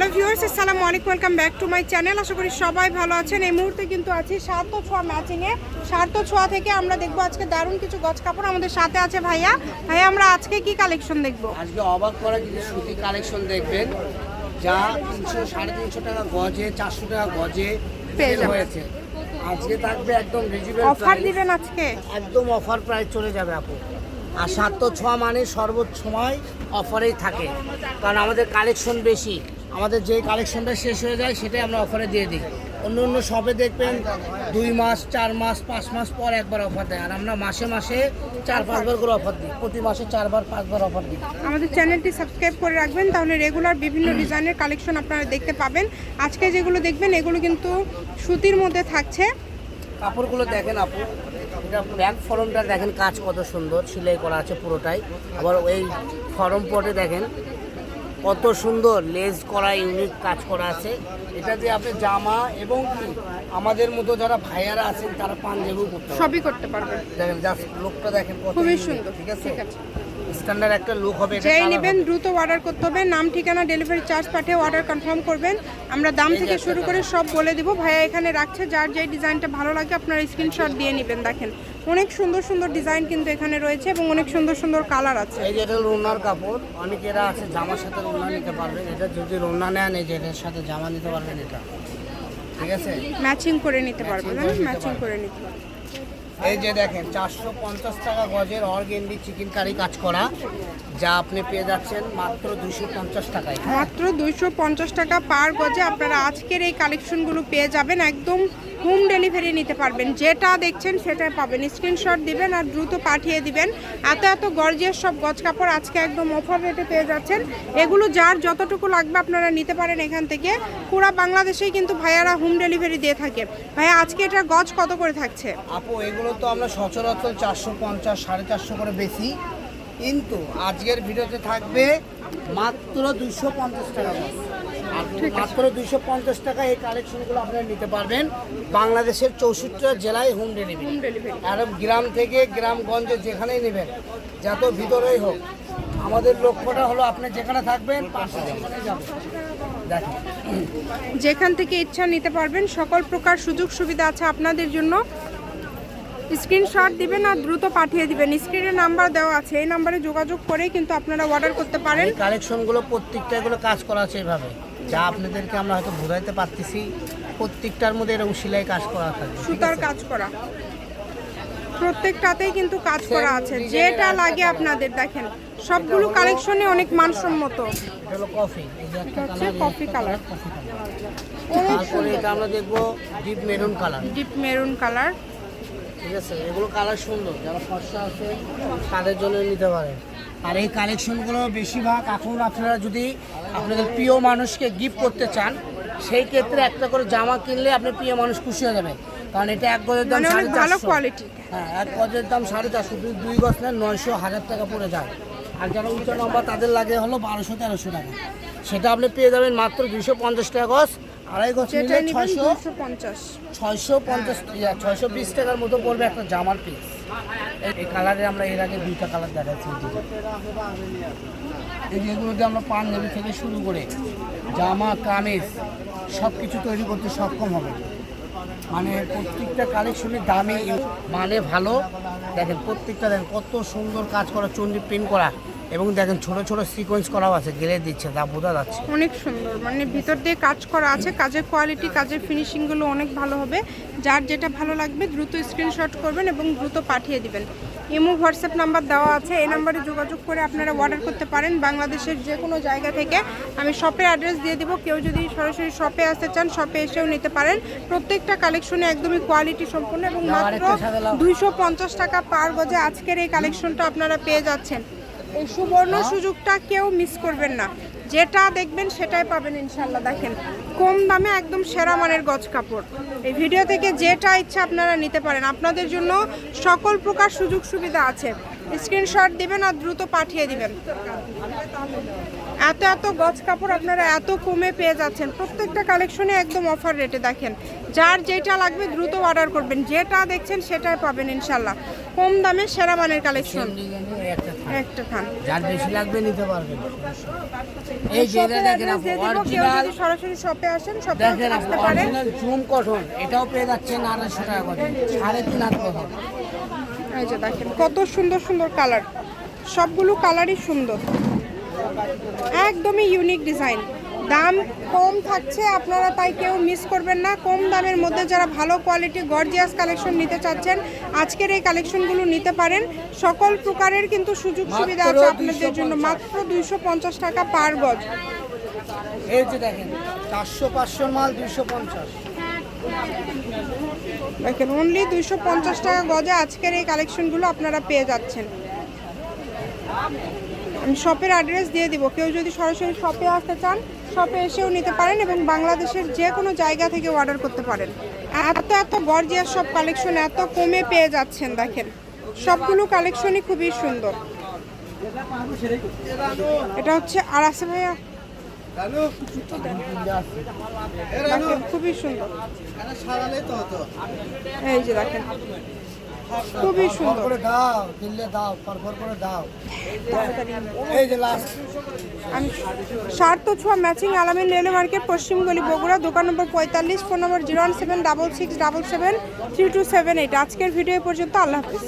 Hello viewers আসসালামু আলাইকুম welcome back to my channel. আশা করি সবাই ভালো আছেন। এই মুহূর্তে কিন্তু আছি সার্থ ছোঁয়া ম্যাচিংয়ে সার্থ ছোঁয়া থেকে আমরা দেখব আজকে দারুণ কিছু গজ কাপড় আমাদের সাথে আছে ভাইয়া। ভাইয়া আমরা আজকে কি কালেকশন দেখব? আজকে অবাক করা কিছু সুতি কালেকশন দেখবেন যা তিনশো সাড়ে তিনশো টাকা গজে চারশো টাকা গজে পেয়ে হয়েছে। আজকে থাকবে একদম রিজনেবল অফার দিবেন আজকে? একদম অফার প্রাইস চলে যাবে আপু। আর সাত তো ছ মানে সর্বোচ্চ সময় অফারেই থাকে। কারণ আমাদের কালেকশন বেশি। আমাদের যে কালেকশনটা শেষ হয়ে যায় সেটাই আমরা অফারে দিয়ে দিই। অন্য অন্য শপে দেখবেন দুই মাস চার মাস পাঁচ মাস পর একবার অফার দেয়। আর আমরা মাসে মাসে চার পাঁচবার করে অফার দিই। প্রতি মাসে চারবার পাঁচবার অফার দিই। আমাদের চ্যানেলটি সাবস্ক্রাইব করে রাখবেন তাহলে রেগুলার বিভিন্ন ডিজাইনের কালেকশন আপনারা দেখতে পাবেন। আজকে যেগুলো দেখবেন এগুলো কিন্তু সুতির মধ্যে থাকছে। কাপড়গুলো দেখেন আপু এটা ব্যাক ফরমটা দেখেন কাজ কত সুন্দর সেলাই করা আছে পুরোটাই। আবার এই ফরম পটে দেখেন কত সুন্দর লেস করা ইউনিক কাজ করা আছে। এটা দিয়ে আপনি জামা এবং কি আমাদের মতো যারা ভাইয়ারা আছেন তারা পাঞ্জাবিও করতে সবই করতে পারবেন। দেখেন জাস্ট লুকটা দেখেন খুবই সুন্দর। ঠিক আছে? স্ট্যান্ডার্ড একটা লুক হবে যেই নেবেন দ্রুত অর্ডার করতে হবে। নাম ঠিকানা ডেলিভারি চার্জ পাঠিয়ে অর্ডার কনফার্ম করবেন। আমরা দাম থেকে শুরু করে সব বলে দিব। ভাইয়া এখানে রাখছে। যার যেই ডিজাইনটা ভালো লাগে আপনারা স্ক্রিনশট দিয়ে নেবেন দেখেন। অনেক সুন্দর সুন্দর ডিজাইন কিন্তু এখানে রয়েছে এবং অনেক সুন্দর সুন্দর কালার আছে। এই যে এটা রোনার কাপড় অনেকেরা আছে জামার সাথে রোনা নিতে পারবেন এটা যদি রোনা নেন এই যে এটার সাথে জামা নিতে পারবেন এটা। ঠিক আছে? ম্যাচিং করে নিতে পারবেন ম্যাচিং করে নিতে পারবেন এই যে দেখেন চারশো পঞ্চাশ টাকা গজের অর্গেন্ডি চিকেন কারি কাজ করা যা আপনি পেয়ে যাচ্ছেন মাত্র দুশো পঞ্চাশ টাকায়। মাত্র দুশো পঞ্চাশ টাকা পার গজে আপনারা আজকের এই কালেকশনগুলো পেয়ে যাবেন একদম হোম ডেলিভারি নিতে পারবেন। যেটা দেখছেন সেটাই পাবেন। স্ক্রিনশট দিবেন আর দ্রুত পাঠিয়ে দিবেন। এত এত গর্জিয়াস সব গজ কাপড় আজকে একদম অফার রেটে পেয়ে যাচ্ছেন। এগুলো যার যতটুকু লাগবে আপনারা নিতে পারেন এখান থেকে। পুরা বাংলাদেশেই কিন্তু ভাইয়ারা হোম ডেলিভারি দিয়ে থাকে। ভাইয়া, আজকে এটা গজ কত করে থাকছে? আপু, এগুলো তো আমরা সচরাচর চারশো পঞ্চাশ, সাড়ে চারশো করে বেশি। কিন্তু আজকের ভিডিওতে থাকবে মাত্র দুশো পঞ্চাশ টাকা মাত্র দুশো পঞ্চাশ টাকা এই কালেকশনগুলো আপনারা নিতে পারবেন। বাংলাদেশের চৌষট্টি জেলায় হোম ডেলিভারি হোম ডেলিভারি আর গ্রাম থেকে গ্রামগঞ্জে যেখানেই নেবেন যত ভিতরেই হোক। আমাদের লক্ষ্যটা হলো আপনি যেখানে থাকবেন পাশে যেখানে যাবেন। যেখান থেকে ইচ্ছা নিতে পারবেন সকল প্রকার সুযোগ সুবিধা আছে আপনাদের জন্য। স্ক্রিনশট দিবেন আর দ্রুত পাঠিয়ে দিবেন। স্ক্রিনে নাম্বার দেওয়া আছে এই নাম্বারে যোগাযোগ করে কিন্তু আপনারা অর্ডার করতে পারেন। কালেকশনগুলো প্রত্যেকটা এগুলো কাজ করা আছে এভাবে যা আপনাদেরকে আমরা হয়তো বোঝাইতে পারতেছি প্রত্যেকটার মধ্যে এরকম সেলাই কাজ করা থাকে। সুতার কাজ করা। প্রত্যেকটাতেই কিন্তু কাজ করা আছে। যেটা লাগে আপনাদের দেখেন সবগুলো কালেকশনে অনেক মানসম্মত। কফি কালার কফি কালার অনেক তারপরে এটা আমরা দেখব deep maroon colour deep maroon colour ঠিক আছে? এগুলো কালার সুন্দর। যারা ফর্সা আছে তাদের জন্য নিতে পারেন। আর এই কালেকশনগুলো বেশিরভাগ এখন আপনারা যদি আপনাদের প্রিয় মানুষকে গিফট করতে চান সেই ক্ষেত্রে একটা করে জামা কিনলে আপনার প্রিয় মানুষ খুশি হয়ে যাবে। কারণ এটা এক গজের দাম মানে সাড়ে ভালো চারশো। কোয়ালিটি হ্যাঁ এক গজের দাম সাড়ে চারশো। দুই দুই গজ নেন নয়শো হাজার টাকা পড়ে যায়। আর যারা উচ্চ নম্বর তাদের লাগে হলো বারোশো তেরোশো টাকা। সেটা আপনি পেয়ে যাবেন মাত্র দুশো পঞ্চাশ টাকা গজ। আড়াই গজ নেবেন ছয়শো পঞ্চাশ। ছয়শো পঞ্চাশ ছয়শো বিশ টাকার মতো পড়বে একটা জামার পিস এই কালারে আমরা এর আগে দুইটা কালার দেখাচ্ছি। এই যেগুলোতে আমরা পাঞ্জাবি থেকে শুরু করে জামা কামিজ সব কিছু তৈরি করতে সক্ষম হবে। মানে প্রত্যেকটা কালেকশনের দামে মানে ভালো। দেখেন প্রত্যেকটা দেখেন কত সুন্দর কাজ করা চন্ডি প্রিন্ট করা। এবং দেখেন ছোট ছোট সিকোয়েন্স করাও আছে গেলে দিচ্ছে তা বোঝা যাচ্ছে। অনেক সুন্দর মানে ভিতর দিয়ে কাজ করা আছে কাজের কোয়ালিটি কাজের ফিনিশিংগুলো অনেক ভালো হবে। যার যেটা ভালো লাগবে দ্রুত স্ক্রিনশট করবেন এবং দ্রুত পাঠিয়ে দিবেন। ইমো হোয়াটসঅ্যাপ নাম্বার দেওয়া আছে এই নাম্বারে যোগাযোগ করে আপনারা অর্ডার করতে পারেন। বাংলাদেশের যে কোনো জায়গা থেকে আমি শপের অ্যাড্রেস দিয়ে দিব। কেউ যদি সরাসরি শপে আসতে চান শপে এসেও নিতে পারেন। প্রত্যেকটা কালেকশনে একদমই কোয়ালিটি সম্পূর্ণ এবং মাত্র। দুইশো পঞ্চাশ টাকা পার গজে আজকের এই কালেকশনটা আপনারা পেয়ে যাচ্ছেন। এই সুবর্ণ সুযোগটা কেউ মিস করবেন না। যেটা দেখবেন সেটাই পাবেন ইনশাল্লাহ দেখেন কম দামে একদম সেরা মানের গজ কাপড়। এই ভিডিও থেকে যেটা ইচ্ছা আপনারা নিতে পারেন। আপনাদের জন্য সকল প্রকার সুযোগ সুবিধা আছে। স্ক্রিনশট দিবেন আর দ্রুত পাঠিয়ে দিবেন। এত এত গজ কাপড় আপনারা এত কমে পেয়ে যাচ্ছেন। প্রত্যেকটা কালেকশনে একদম অফার রেটে দেখেন। যার যেটা লাগবে দ্রুত অর্ডার করবেন। যেটা দেখছেন সেটাই পাবেন ইনশাল্লাহ কম দামে সেরা মানের কালেকশন একটা থাক। খান যার বেশি লাগবে নিতে পারবেন এই যে দেখেন অরিজিনাল সরাসরি শপে আসেন শপে আসতে পারেন। এটাও পেয়ে যাচ্ছেন আড়াইশো টাকা করে সাড়ে তিন হাত কটন এই যে দেখেন কত সুন্দর সুন্দর কালার সবগুলো কালারই সুন্দর। একদমই ইউনিক ডিজাইন দাম কম থাকছে আপনারা তাই কেউ মিস করবেন না। কম দামের মধ্যে যারা ভালো কোয়ালিটি গর্জিয়াস কালেকশন নিতে চাচ্ছেন আজকের এই কালেকশনগুলো নিতে পারেন। সকল প্রকারের কিন্তু সুযোগ সুবিধা আছে আপনাদের জন্য। মাত্র দুইশো পঞ্চাশ টাকা পার গজ। এই যে দেখেন চারশো পাঁচশো মাল দুইশো পঞ্চাশ। দেখেন অনলি দুইশো পঞ্চাশ টাকা গজে আজকের এই কালেকশনগুলো আপনারা পেয়ে যাচ্ছেন। আমি শপের অ্যাড্রেস দিয়ে দিব। কেউ যদি সরাসরি শপে আসতে চান শপে এসেও নিতে পারেন এবং বাংলাদেশের যে কোনো জায়গা থেকে অর্ডার করতে পারেন। এত এত গর্জিয়াস সব কালেকশন এত কমে পেয়ে যাচ্ছেন, দেখেন। সবগুলো কালেকশনই খুবই সুন্দর। এটা হচ্ছে আর আছে ভাইয়া? খুবই সুন্দর। এই যে দেখেন। খুবই সুন্দর। করে দাও দিল্লে দাও পরপর করে দাও। এই যে লাস্ট আমি সার্থ ছোঁয়া ম্যাচিং আলামিন রেলওয়ে মার্কেট পশ্চিমগলি বগুড়া দোকান নম্বর পঁয়তাল্লিশ phone number zero one seven double six double seven three two seven eight আজকের ভিডিও পর্যন্ত আল্লাহ হাফিজ।